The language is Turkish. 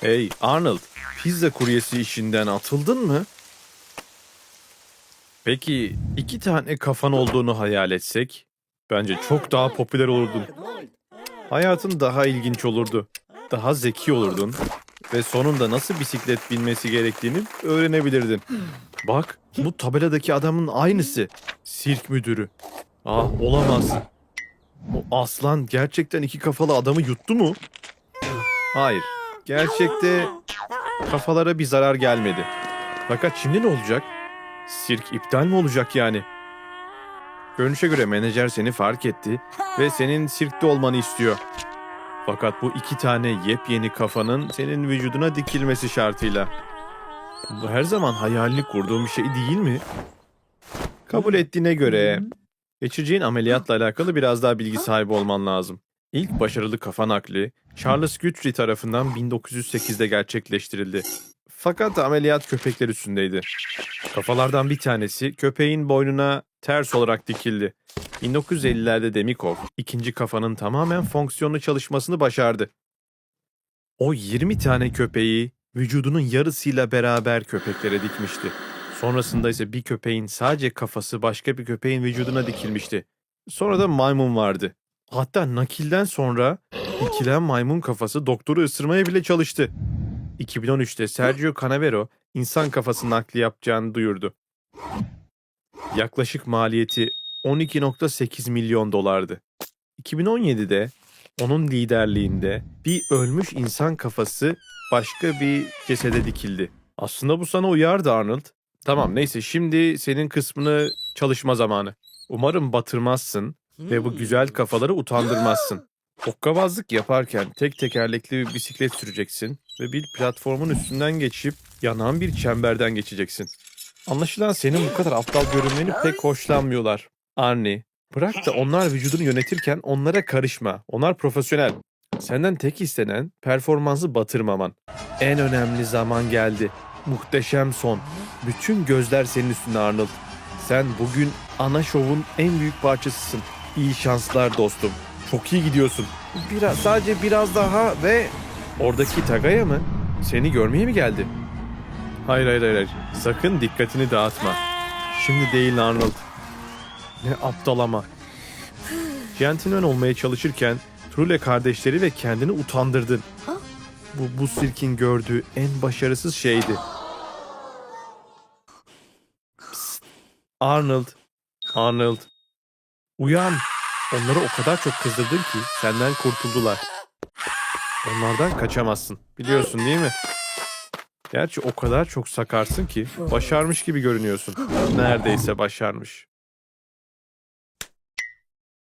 Hey Arnold, pizza kuryesi işinden atıldın mı? Peki iki tane kafan olduğunu hayal etsek? Bence çok daha popüler olurdun. Hayatın daha ilginç olurdu. Daha zeki olurdun. Ve sonunda nasıl bisiklet binmesi gerektiğini öğrenebilirdin. Bak, bu tabeladaki adamın aynısı. Sirk müdürü. Ah, olamaz. O aslan gerçekten iki kafalı adamı yuttu mu? Hayır. Gerçekte kafalara bir zarar gelmedi. Fakat şimdi ne olacak? Sirk iptal mi olacak yani? Görünüşe göre menajer seni fark etti ve senin sirkte olmanı istiyor. Fakat bu iki tane yepyeni kafanın senin vücuduna dikilmesi şartıyla. Bu her zaman hayalini kurduğum bir şey değil mi? Kabul ettiğine göre geçireceğin ameliyatla alakalı biraz daha bilgi sahibi olman lazım. İlk başarılı kafa nakli Charles Guthrie tarafından 1908'de gerçekleştirildi. Fakat ameliyat köpekler üstündeydi. Kafalardan bir tanesi köpeğin boynuna ters olarak dikildi. 1950'lerde Demikov ikinci kafanın tamamen fonksiyonlu çalışmasını başardı. O 20 tane köpeği vücudunun yarısıyla beraber köpeklere dikmişti. Sonrasında ise bir köpeğin sadece kafası başka bir köpeğin vücuduna dikilmişti. Sonra da maymun vardı. Hatta nakilden sonra dikilen maymun kafası doktoru ısırmaya bile çalıştı. 2013'te Sergio Canavero insan kafası nakli yapacağını duyurdu. Yaklaşık maliyeti 12.8 milyon dolardı. 2017'de onun liderliğinde bir ölmüş insan kafası başka bir cesede dikildi. Aslında bu sana uyardı Arnold. Tamam neyse şimdi senin kısmını çalışma zamanı. Umarım batırmazsın ve bu güzel kafaları utandırmazsın. Hokkabazlık yaparken tek tekerlekli bir bisiklet süreceksin ve bir platformun üstünden geçip yanan bir çemberden geçeceksin. Anlaşılan senin bu kadar aptal görünmeni pek hoşlanmıyorlar. Arnie, bırak da onlar vücudunu yönetirken onlara karışma. Onlar profesyonel. Senden tek istenen performansı batırmaman. En önemli zaman geldi. Muhteşem son. Bütün gözler senin üstünde Arnold. Sen bugün ana şovun en büyük parçasısın. İyi şanslar dostum. Çok iyi gidiyorsun. Biraz, sadece biraz daha ve... Oradaki Tagaya mı? Seni görmeye mi geldi? Hayır hayır hayır. hayır. Sakın dikkatini dağıtma. Şimdi değil Arnold. Ne aptal ama. Gentleman olmaya çalışırken Trule kardeşleri ve kendini utandırdın. Bu, bu sirkin gördüğü en başarısız şeydi. Psst. Arnold. Arnold. Uyan. Onları o kadar çok kızdırdın ki senden kurtuldular. Onlardan kaçamazsın. Biliyorsun değil mi? Gerçi o kadar çok sakarsın ki başarmış gibi görünüyorsun. Neredeyse başarmış.